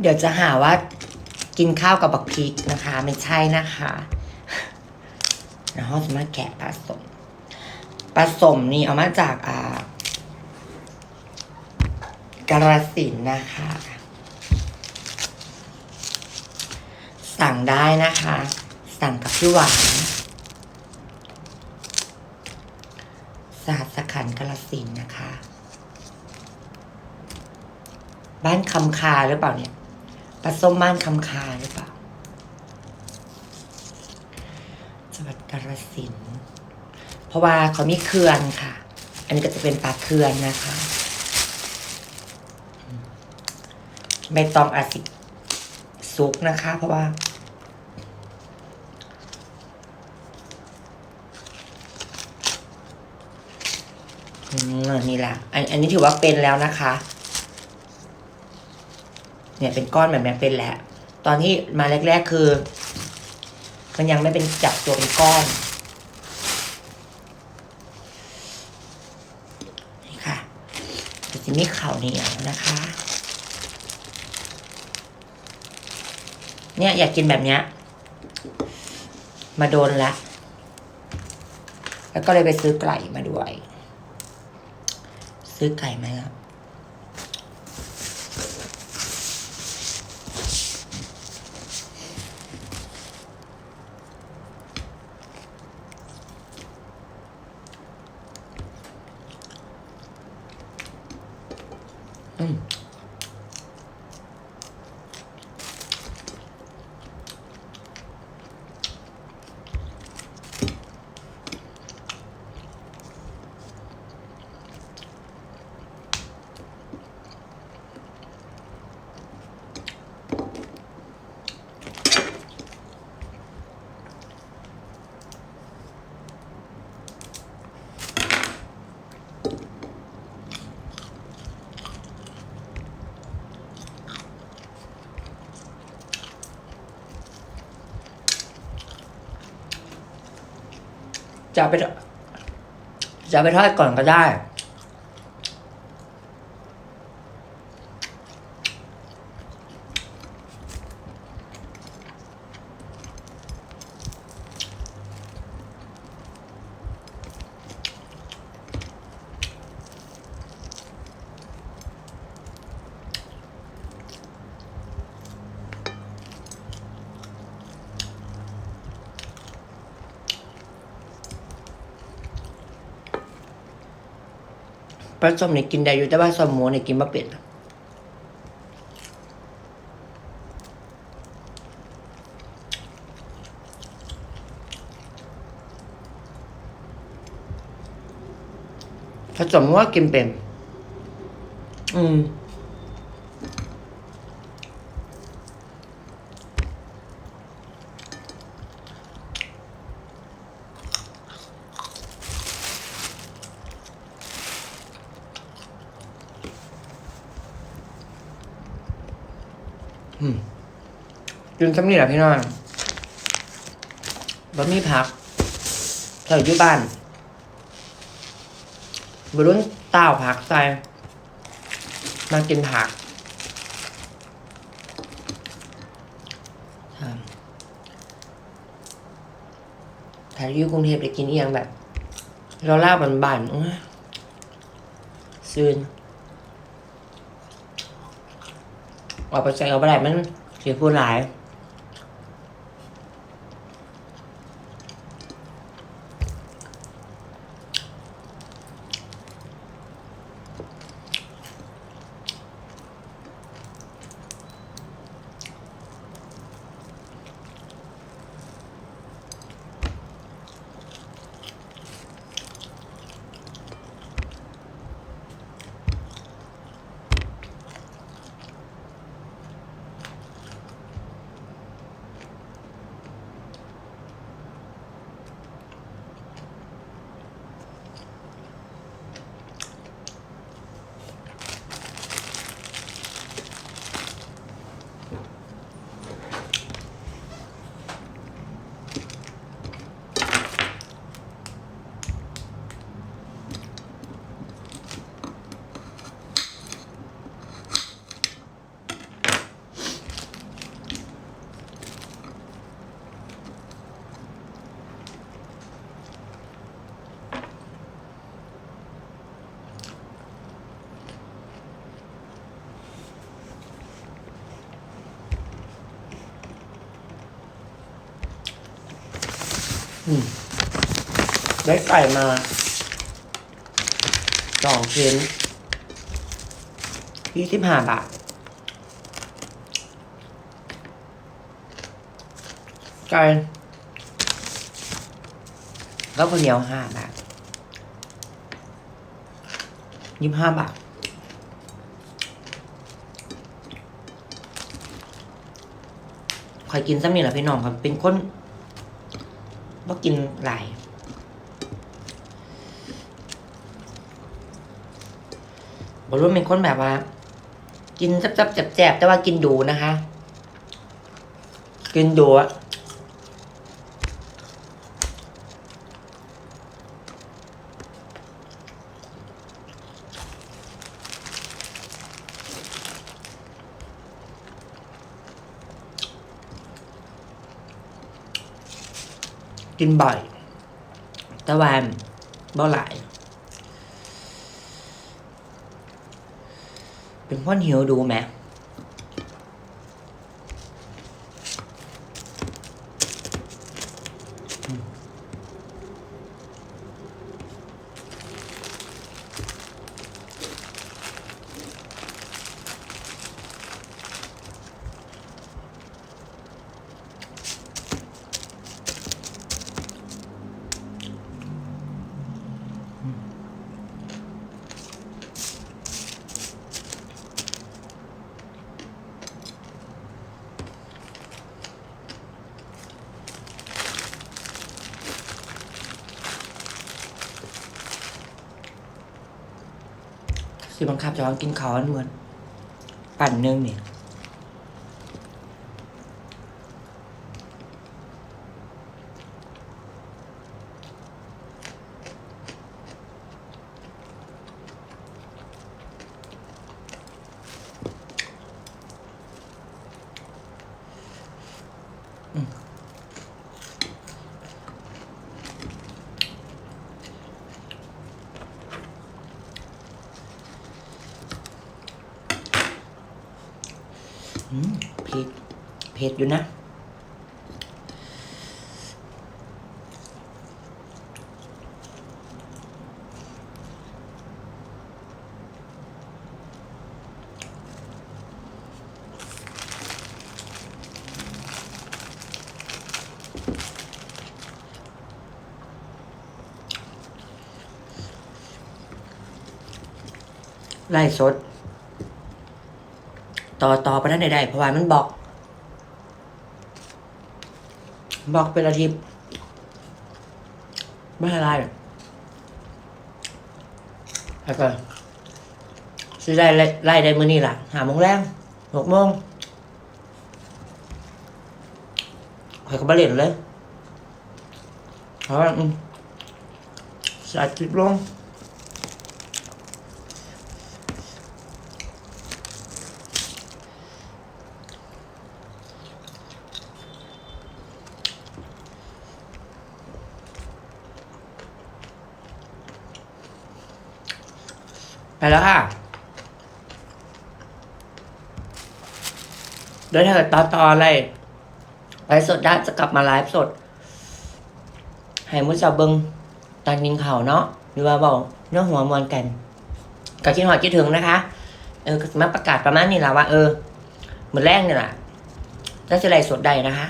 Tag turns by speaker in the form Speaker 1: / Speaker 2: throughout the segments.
Speaker 1: เดี๋ยวจะหาว่ากินข้าวกับบักพริกนะคะ ไม่ใช่นะคะแล้วเราจะมาแกะปลาสมปลาสมนี่เอามาจากอ่ากาฬสินนะคะ สั่งได้นะคะ สั่งกับพี่หวานสหัสขันกาฬสินนะคะ บ้านคำคาหรือเปล่าเนี่ย ปลาส้มบ้านคำคาหรือเปล่าจังหวัดกาฬสินเพราะว่าเขามีเขื่อนค่ะ อันนี้ก็จะเป็นปลาเขื่อนนะคะใบตองอาจสิสุกนะคะ เพราะว่าอืมนี่แหละอันอันนี้ถือว่าเป็นแล้วนะคะ เนี่ยเป็นก้อนแบบนี้เป็นแล้ว ตอนที่มาแรก ๆ คือ มันยังไม่เป็นจับตัวเป็นก้อนนี่ค่ะจะมีเข่าเหนียวนะคะ เนี่ยอยากกินแบบเนี้ย มาโดนละแล้วก็เลยไปซื้อไก่มาด้วย ซื้อไก่ไหมครับ จะไปจะไปทอดก่อนก็ได้ ปลาส้มเนี่ยกินได้อยู่แต่ว่าส้มหมูเนี่ยกินไม่เป็นผสมว่ากินเป็น อืม กินซ้ำนี่แหละพี่น้องบะมีผักเธออยู่บ้านบรุ่นเต้าผักใส่มากินผักถ้าอยู่กรุงเทพไปกินเอียงแบบ เราล่าบันบันๆอื้อซื่นอ อาไปใส่เอาไปได้มันเสียผู้หลาย ได้ไก่มาสองชิ้นยี่สิบห้าบาท ไก่แล้วข้าวเหนียวห้าบาทยี่สิบห้าบาทคอยกินซ้ำนี่แหละพี่น้องครับ เป็นคน ว่ากินหลายบอกว่าเป็นคนแบบว่า กินจับๆแจบๆแต่ว่ากินดูนะคะ กินดูอะ กินบ่อย แต่ว่าบ่หลาย เป็นคนหิวดูไหม สิบังคับจะวางกินข้าวอันเหมือนปั่นหนึงเนี่ย อืมพริก เผ็ดอยู่นะ ไล่สด ต่อต่อไปนั้นใดๆเพราะว่ามันบอก บอกเป็นอาทิตย์ไม่อะไรแล้วก็ซื้อได้ไล่ไล่ได้มื้อนี้ล่ะหาโมงแรงหกโมงคอยก็บาเล่นเลยเพราะว่าอืมสาจิตลง ไปแล้วค่ะเดี๋ยวถ้าเกิดตอนตอนอะไรไลฟ์สดได้จะกลับมาไลฟ์สด ให้มุ้จะเบิงตอนกินข่าวเนาะหรือว่าบอกเนื้อหัวมวนกันก็คิดหอดคิดถึงนะคะ เออมาประกาศประมาณนี้และว่า เออเหมือนแรกเนี่ยแหละน่าจะไลฟ์สดได้นะคะ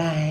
Speaker 1: บาย